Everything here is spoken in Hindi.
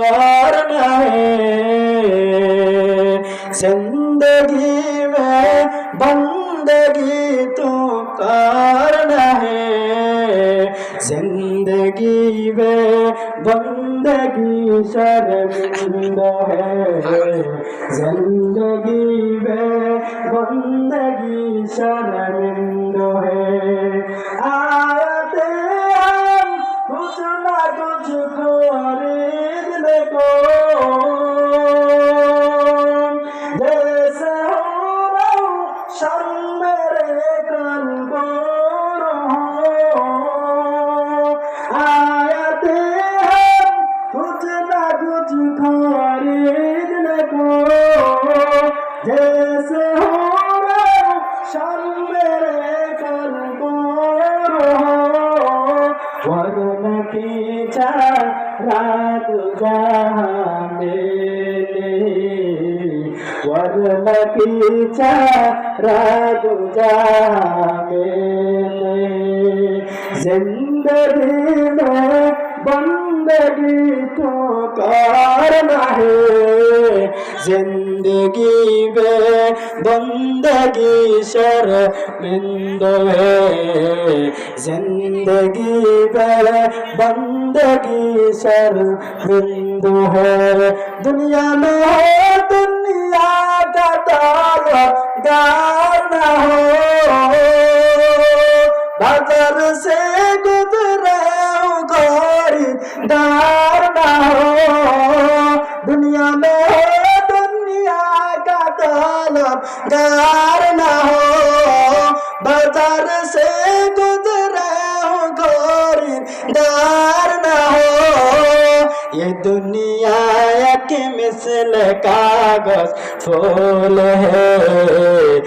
करना है ज़िंदगी में बंदगी तू करना है ज़िंदगी में बंदगी शर्मिंद है। ज़िंदगी में बंदगी शर्मिंद সামনে কানব আয়াতে কুছ না কুছ খরিদ লেখো জেসে হো সামনে কানব বরণ কি চা রাত জাহানে বরণ কি চা मेले ज़िंदगी में बंदगी तो करना है। ज़िंदगी में बंदगी शर्मिंद है। ज़िंदगी में बंदगी शर्मिंद है। दुनिया में हो ताला गाना हो बाज़ार से गुजरे गोरी दार ना हो दुनिया में हो, दुनिया का तालब गार ना हो बाज़ार से गुजरे गोरी दार ना हो, ये दुनिया के मिसल कागज़ फूल है।